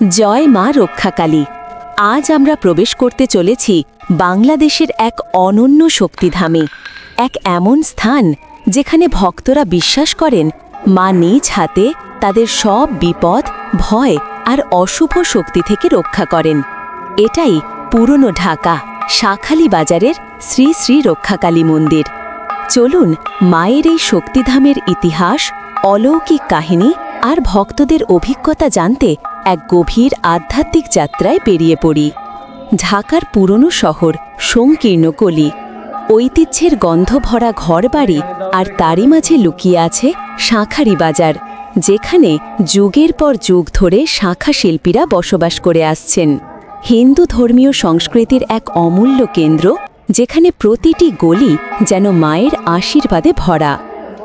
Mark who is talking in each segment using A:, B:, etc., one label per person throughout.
A: জয় মা রক্ষাকালী। আজ আমরা প্রবেশ করতে চলেছি বাংলাদেশের এক অনন্য শক্তিধামে। এক এমন স্থান যেখানে ভক্তরা বিশ্বাস করেন, মা নিজ হাতে তাদের সব বিপদ, ভয় আর অশুভ শক্তি থেকে রক্ষা করেন। এটাই পুরনো ঢাকা, শাখালি বাজারের শ্রী শ্রী রক্ষাকালী মন্দির। চলুন মায়ের এই শক্তিধামের ইতিহাস, অলৌকিক কাহিনী আর ভক্তদের অভিজ্ঞতা জানতে এক গভীর আধ্যাত্মিক যাত্রায় বেরিয়ে পড়ি। ঢাকার পুরনো শহর, সংকীর্ণ কলি। ঐতিহ্যের গন্ধ ভরা ঘরবাড়ি আর তারই মাঝে লুকিয়ে আছে শাঁখারি বাজার, যেখানে যুগের পর যুগ ধরে শাঁখা শিল্পীরা বসবাস করে আসছেন। হিন্দু ধর্মীয় সংস্কৃতির এক অমূল্য কেন্দ্র, যেখানে প্রতিটি গলি যেন মায়ের আশীর্বাদে ভরা।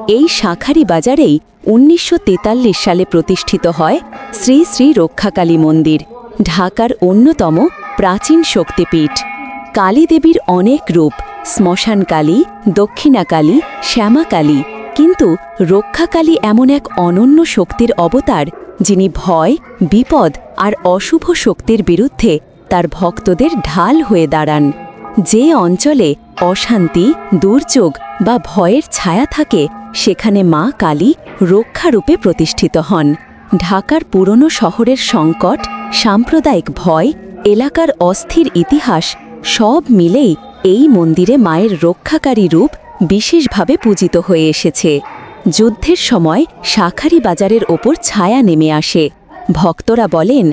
A: এই শাঁখারি বাজারেই উনিশশো তেতাল্লিশ সালে প্রতিষ্ঠিত হয় শ্রী শ্রী রক্ষাকালী মন্দির, ঢাকার অন্যতম প্রাচীন শক্তিপীঠ। কালী দেবীর অনেক রূপ শ্মশানকালী দক্ষিণাকালী শ্যামাকালী কিন্তু রক্ষাকালী এমন এক অনন্য শক্তির অবতার যিনি ভয়, বিপদ আর অশুভ শক্তির বিরুদ্ধে তার ভক্তদের ঢাল হয়ে দাঁড়ান। যে অঞ্চলে অশান্তি, দুর্যোগ বা ভয়ের ছায়া থাকে সেখানে মা কালী রক্ষারূপে প্রতিষ্ঠিত হন। ঢাকার পুরনো শহরের সংকট, সাম্প্রদায়িক ভয়, এলাকার অস্থির ইতিহাস সব মিলেই এই মন্দিরে মায়ের রক্ষাকারী রূপ বিশেষভাবে পূজিত হয়ে এসেছে। যুদ্ধের সময় শাখারি বাজারের ওপর ছায়া নেমে আসে। ভক্তরা বলেন,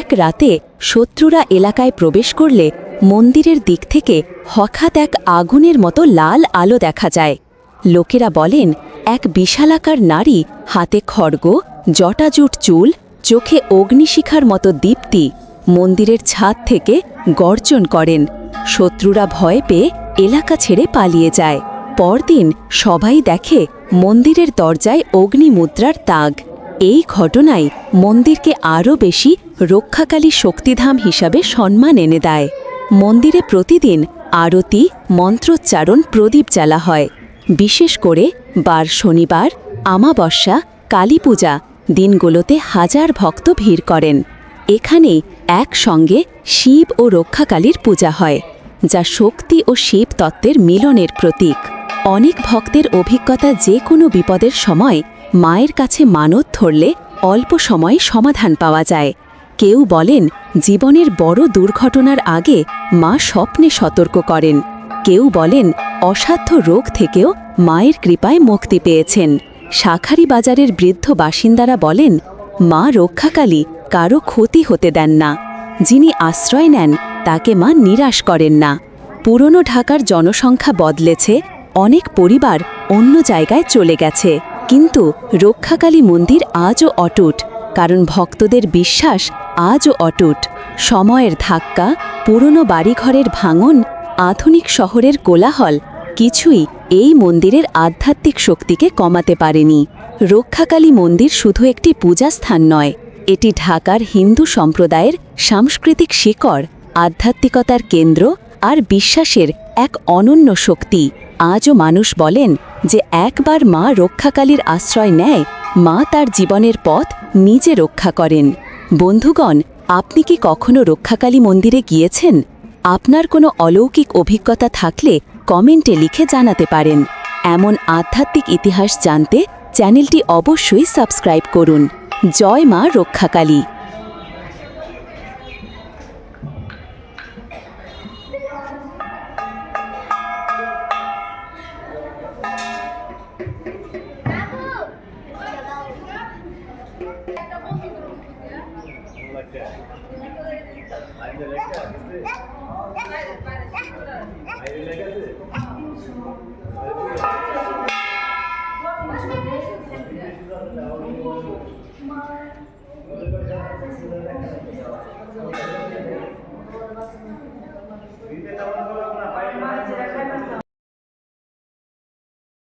A: এক রাতে শত্রুরা এলাকায় প্রবেশ করলে মন্দিরের দিক থেকে হঠাৎ এক আগুনের মতো লাল আলো দেখা যায়। লোকেরা বলেন, এক বিশালাকার নারী, হাতে খড়গ, জটাজুট চুল, চোখে অগ্নিশিখার মতো দীপ্তি, মন্দিরের ছাদ থেকে গর্জন করেন। শত্রুরা ভয় পেয়ে এলাকা ছেড়ে পালিয়ে যায়। পরদিন সবাই দেখে মন্দিরের দরজায় অগ্নিমুদ্রার তাগ। এই ঘটনায় মন্দিরকে আরও বেশি রক্ষাকালী শক্তিধাম হিসাবে সম্মান এনে দেয়। মন্দিরে প্রতিদিন আরতি, মন্ত্রোচ্চারণ, প্রদীপ জ্বালা হয়। বিশেষ করে বার শনিবার, আমাবস্যা, কালী পূজা দিনগুলোতে হাজার ভক্ত ভিড় করেন। এখানে একসঙ্গে শিব ও রক্ষাকালীর পূজা হয়, যা শক্তি ও শিব তত্ত্বের মিলনের প্রতীক। অনেক ভক্তের অভিজ্ঞতা যে কোনো বিপদের সময় মায়ের কাছে মানত ধরলে অল্প সময়ে সমাধান পাওয়া যায়। কেউ বলেন, জীবনের বড় দুর্ঘটনার আগে মা স্বপ্নে সতর্ক করেন। কেউ বলেন অসাধ্য রোগ থেকেও মায়ের কৃপায় মুক্তি পেয়েছেন। শাখারি বাজারের বৃদ্ধ বাসিন্দারা বলেন, মা রক্ষাকালী, কারও ক্ষতি হতে দেন না। যিনি আশ্রয় নেন, তাকে মা নিরাশ করেন না। পুরনো ঢাকার জনসংখ্যা বদলেছে, অনেক পরিবার অন্য জায়গায় চলে গেছে। কিন্তু রক্ষাকালী মন্দির আজও অটুট, কারণ ভক্তদের বিশ্বাস আজও অটুট। সময়ের ধাক্কা, পুরনো বাড়িঘরের ভাঙন আধুনিক শহরের কোলাহল কিছুই এই মন্দিরের আধ্যাত্মিক শক্তিকে কমাতে পারেনি। রক্ষাকালী মন্দির শুধু একটি পূজাস্থান নয়, এটি ঢাকার হিন্দু সম্প্রদায়ের সাংস্কৃতিক শিকড়, আধ্যাত্মিকতার কেন্দ্র আর বিশ্বাসের এক অনন্য শক্তি। আজও মানুষ বলেন যে একবার মা রক্ষাকালীর আশ্রয় নেয়, মা তার জীবনের পথ নিজে রক্ষা করেন। বন্ধুগণ, আপনি কি কখনো রক্ষাকালী মন্দিরে গিয়েছেন? আপনার কোনো অলৌকিক অভিজ্ঞতা থাকলে কমেন্টে লিখে জানাতে পারেন। এমন আধ্যাত্মিক ইতিহাস জানতে চ্যানেলটি অবশ্যই সাবস্ক্রাইব করুন। জয় মা Rakshakali.
B: something like that. And the legacy. I will legacy.